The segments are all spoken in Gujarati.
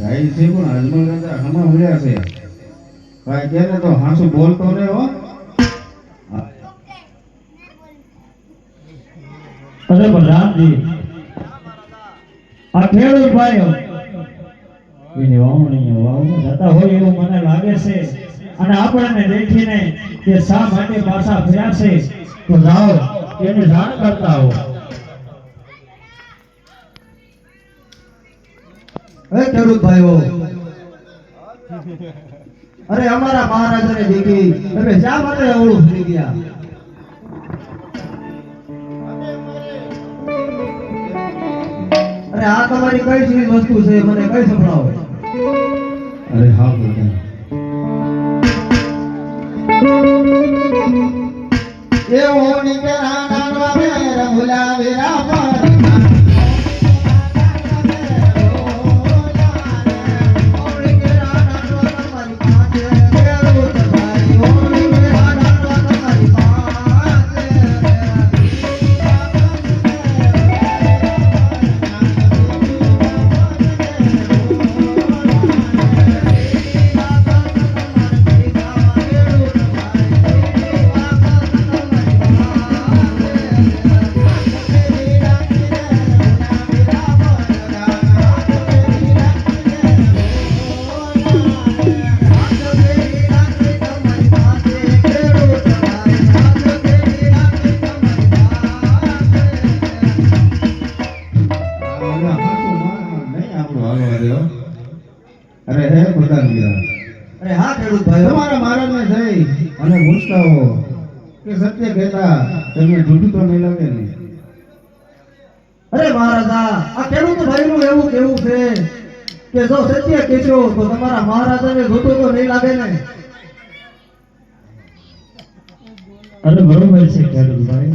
જાય છે પણ અજમલ દાદા હમણાં મળ્યા છે. ભાઈ કે તો હાસુ બોલતો ને હો. અરે બલરામજી આ ખેડૂત ભાઈઓ, એની વાવણી વાવણી જતા હોય એવું મને લાગે છે. અને આપણને દેખીને કે શા માટે પાછા ફર્યા છે? તો જાઓ, એની જાણ કરતા હો હે ખેડૂત ભાઈઓ? અરે અમારા મહારાજાને દીકરી તમે શા માટે અવળું ફરી ગયા? અરે આ તમારી કઈ ચીજ વસ્તુ છે મને કઈ સંભળાવો? અરે હા પ્રધાન એવો નીકળા નાનવા વેર આ કહેતા તમે જૂઠું તો નહીં લાગે ને. અરે મહારાજા આ ખેડૂત ભાઈનું એવું કેવું છે કે જો સત્ય કહેશો તો તમારા મહારાજાને જોતું તો નહીં લાગે ને. અરે બરોબર છે ખેડૂત ભાઈ.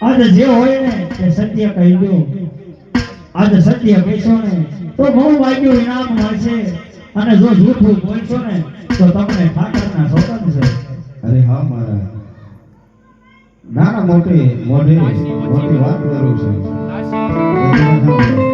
આજે જે હોય ને તે સત્ય કહી દો. આજે સત્ય કહેશો ને તો બહુ વાગ્યું ઇનામ મળશે. અને જો જૂઠું બોલશો ને તો તમને ઠાકરના સોગંદ છે. અરે હા મારા નાના મોટી મોટી મોટી વાત કરું છું.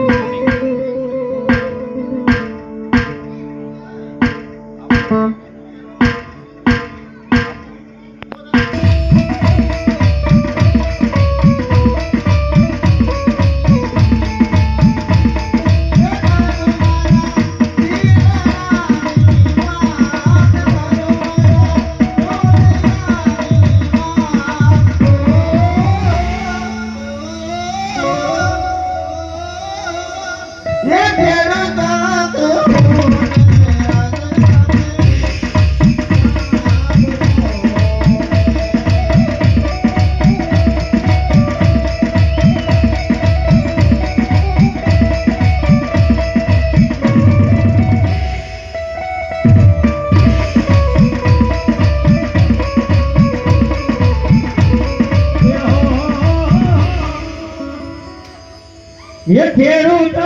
ખેડૂત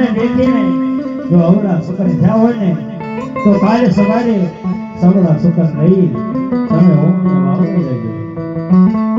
મને દેતી નહીં જો અવડા સુકન થયા હોય ને, તો કાલે સવારે સવડા સુકન રહી. તમે હું આવતી રહેજો